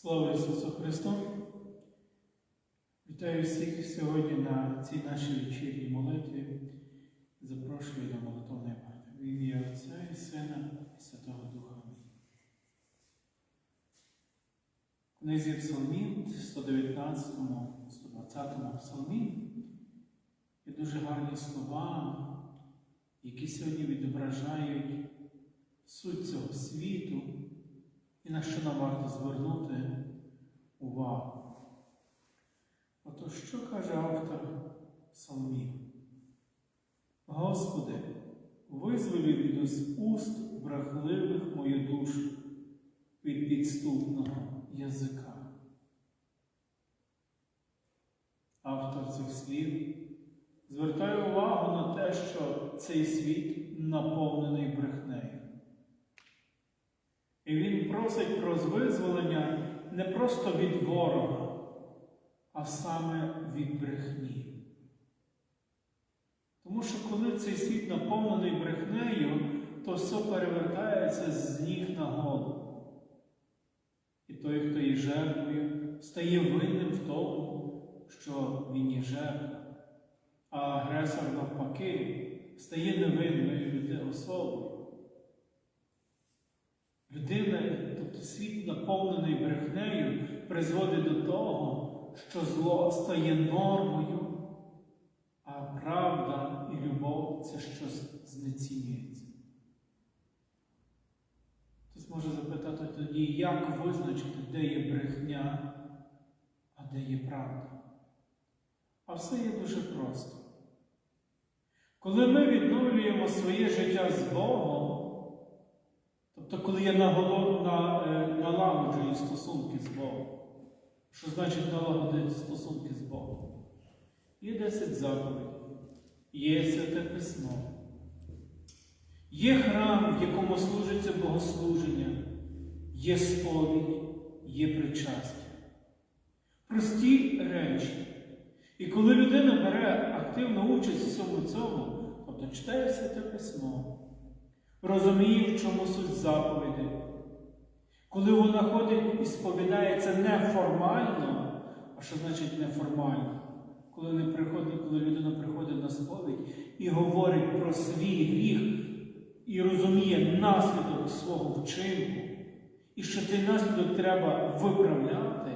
Слава Ісусу Христу! Вітаю всіх сьогодні на цій нашій вечірній молитві. Запрошую до молитовної. В ім'я Отця і Сина і Святого Духа. В книзі Псалмів, 119, 120 псалмі є дуже гарні слова, які сьогодні відображають суть цього світу і на що нам варто звернути увагу. Отож, що каже автор псалмів? Господи, визволі від уст брехливих мою душу від підступного язика. Автор цих слів звертає увагу на те, що цей світ наповнений брехнею. І він просить про визволення не просто від ворога, а саме від брехні. Тому що коли цей світ наповнений брехнею, то все перевертається з ніг на голову. І той, хто є жертвою, стає винним в тому, що він є жертва. А агресор навпаки стає невинною особою. Людина, тобто світ наповнений брехнею, призводить до того, що зло стає нормою, а правда і любов це щось знецінюється. Хтось може запитати тоді, як визначити, де є брехня, а де є правда. А все є дуже просто. Коли ми відновлюємо своє життя з Богом, Тобто, коли я е, налагоджую стосунки з Богом, що значить налагодити стосунки з Богом? Є 10 заповідей, є святе письмо, є храм, в якому служиться богослуження, є сповідь, є причастя. Прості речі. І коли людина бере активну участь у всьому цьому, тобто читає святе письмо, розуміє, в чому суть заповіді. Коли вона ходить і сповідається неформально, а що значить неформально? Коли, не приходить, коли людина приходить на сповідь і говорить про свій гріх і розуміє наслідок свого вчинку, і що цей наслідок треба виправляти,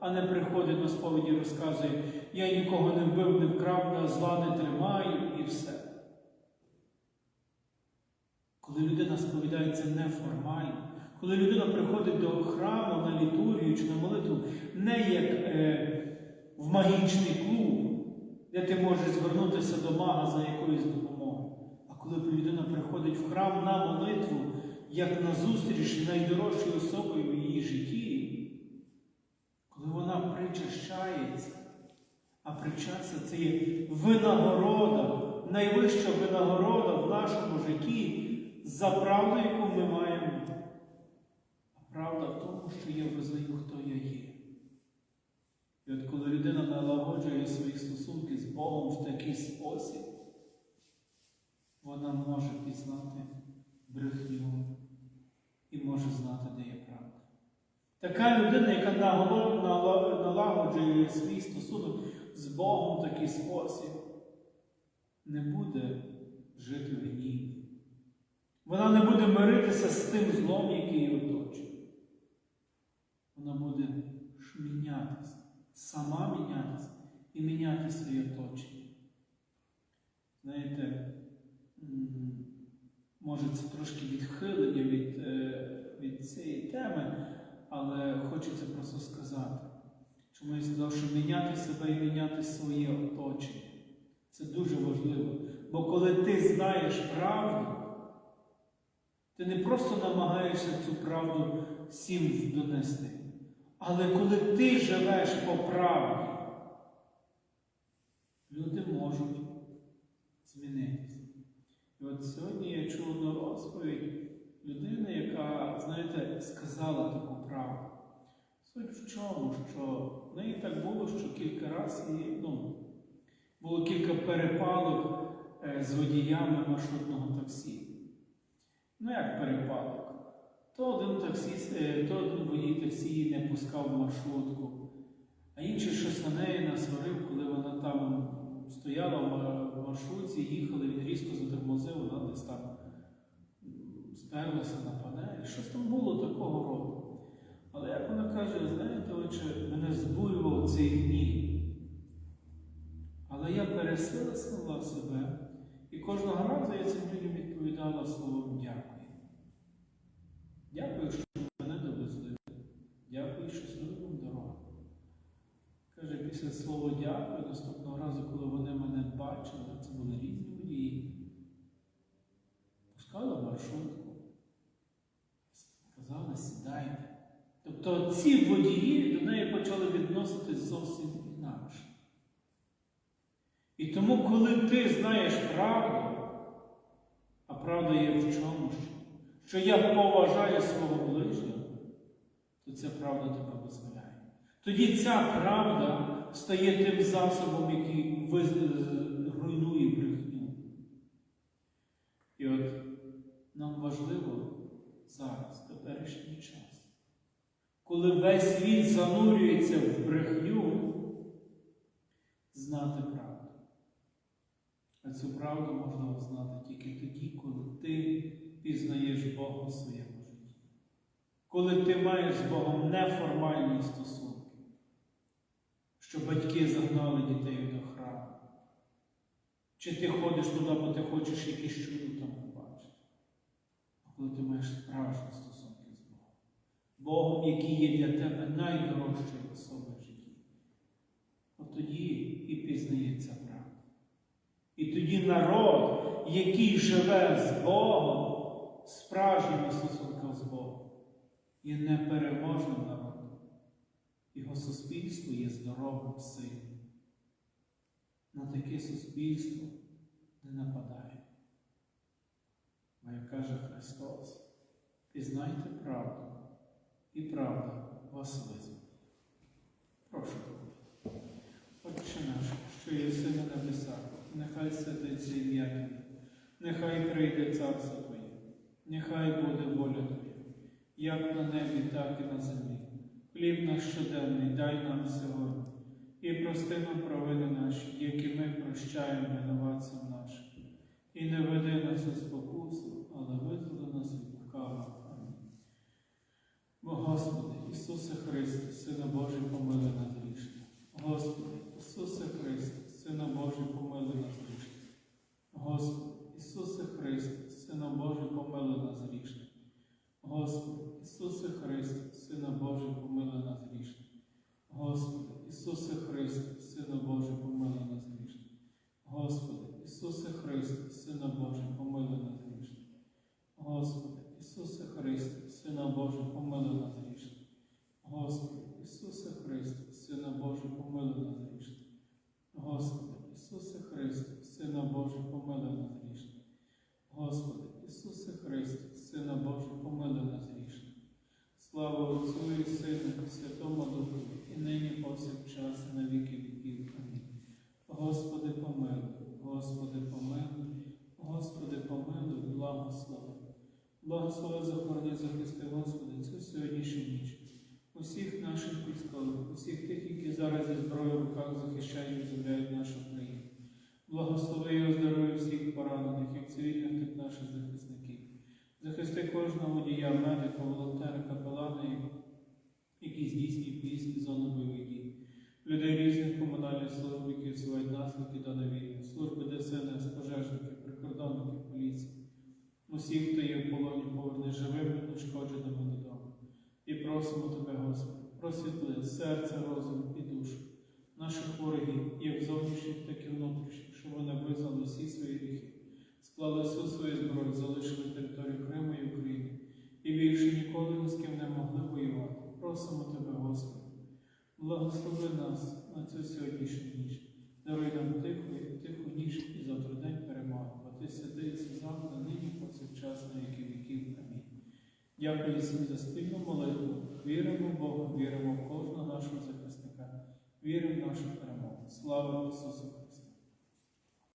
а не приходить на сповіді і розказує, я нікого не вбив, не вкрав, не зла не тримаю і все. Коли людина сповідається неформально, коли людина приходить до храму на літургію чи на молитву, не як е, в магічний клуб, де ти можеш звернутися до мага за якоюсь допомогою. А коли людина приходить в храм на молитву, як на зустріч найдорожчою особою в її житті, коли вона причащається, а причастя це є винагорода, найвища винагорода в нашому житті за правду, яку ми маємо. А правда в тому, що я визнаю, хто я є. І от коли людина налагоджує свої стосунки з Богом в такий спосіб, вона може пізнати брехню і може знати, де є правда. Така людина, яка налагоджує свій стосунок з Богом в такий спосіб, не буде жити. Вона не буде миритися з тим злом, який її оточує. Вона буде мінятися, сама мінятися і міняти своє оточення. Знаєте, може це трошки відхилення від, е, від цієї теми, але хочеться просто сказати. Чому я сказав, що міняти себе і міняти своє оточення. Це дуже важливо. Бо коли ти знаєш правду, ти не просто намагаєшся цю правду всім донести. Але коли ти живеш по правді, люди можуть змінитися. І от сьогодні я чув одну розповідь людини, яка, знаєте, сказала таку правду. Суть в чому, що в неї так було, що кілька разів ну, було кілька перепалок е, з водіями маршрутного таксі. Ну, як перепадок? То один таксіст, е, то один водій таксі не пускав маршрутку, а інший щось на неї насварив, коли вона там стояла в ма- в маршрутці, їхали, він різко затормозив, вона десь там сперлася на панелі. Щось там було такого роду. Але як вона каже, знаєте, отче, мене збурював цей гнів. Але я пересилила себе, і кожного разу я цим людям відповідала словом дякую. Дякую, що мене довезли. Дякую, що зробив дорогу. Каже, після слова дякую, наступного разу, коли вони мене бачили, це були різні водії, пускали маршрутку, казали, сідайте. Тобто ці водії до неї почали відноситись зовсім інакше. І тому, коли ти знаєш правду, правда є в чому що я поважаю свого ближнього, то ця правда тебе визволяє. Тоді ця правда стає тим засобом, який руйнує брехню. І от нам важливо зараз, теперішній час, коли весь світ занурюється в брехню, знати правду. А цю правду можна знати тільки тоді, коли ти пізнаєш Бога у своєму житті. Коли ти маєш з Богом неформальні стосунки, що батьки загнали дітей до храму. Чи ти ходиш туди, бо ти хочеш якісь чудо там побачити. А коли ти маєш справжні стосунки з Богом. Богом, який є для тебе найдорожчою особою в житті. От тоді і пізнається тоді народ, який живе з Богом, справжніми стосунками з Богом, є непереможним народом. Його суспільство є здоровим сильним. На таке суспільство не нападає. Бо як каже Христос, пізнайте правду, і правда вас визволить. Прошу. Отче наш, що єси на небесах, нехай святиться ім'я Твоє, нехай прийде царство Твоє, нехай буде воля Твоя, як на небі, так і на землі. Хліб наш щоденний дай нам сьогодні, і прости нам провини наші, які ми прощаємо винуватцям нашим. І не веди нас у спокусу, але визволи нас від лукавого. Амінь. Бо Господи, Ісусе Христе, Сина Божий, помилуй нас грішних. Господи, Ісусе Христе, Сина Божий, помилуй нас грішних. Господи, Ісусе Христе, Сина Божий, помилуй нас грішних. Господи, Христе, Сина Божий, помилуй нас грішних. Господи, Ісусе Христе, Сина Божий, помилуй нас грішних. Господи, Ісусе Христе, Сина Божий, помилуй нас грішних. Господи, Ісусе Христе, Сина Божий, помилуй нас грішних. Господи, Ісусе Христе, Сина Божий, помилуй нас грішних. Господи, Ісусе Христе, Сина Божий, помилуй нас грішних. Господи, Ісусе Христе, Сина Божий, помилуй нас грішних. Слава Отцю і Сину, і Святому Духу, і нині повсякчас, і на віки віків. Амінь. Господи, помилуй, Господи, помилуй, Господи, помилуй, благослови. Благослови, захорони, захисти, Господи, цю сьогоднішню ніч. Усіх наших військових, усіх тих, які зараз зі зброєю в руках захищають і визволяють нашу країну. Благослови і оздорови всіх поранених, як цивільних, так наших захисників. Кожного водія, медика, волонтера, капелана, які здійснюють пісні зони бойових дій. Людей різних комунальних служб, які усувають наслідки даної війни, служби ДСНС, пожежників, прикордонників, поліції. Усіх, хто є в полоні, поверни живими, нешкодженими додому. І просимо Тебе, Господи, просвітли серце, розум і душу наших ворогів, як зовнішніх, так і внутрішніх, щоб вони визнали всі свої гріхи, склали всю свою зброю, залишили територію Криму і України і більше ніколи ні з ким не могли воювати. Просимо Тебе, Господи, благослови нас на цю сьогоднішню ніч. Даруй нам тиху, тиху ніч і завтра день перемоги. Бо Ти сидиться завтра, нині, повсякчас, на віки віків. Амінь. Дякую всім за спільну молитву. Віримо в Бога, віримо в кожного нашого захисника, віримо в нашу перемогу. Слава Ісусу!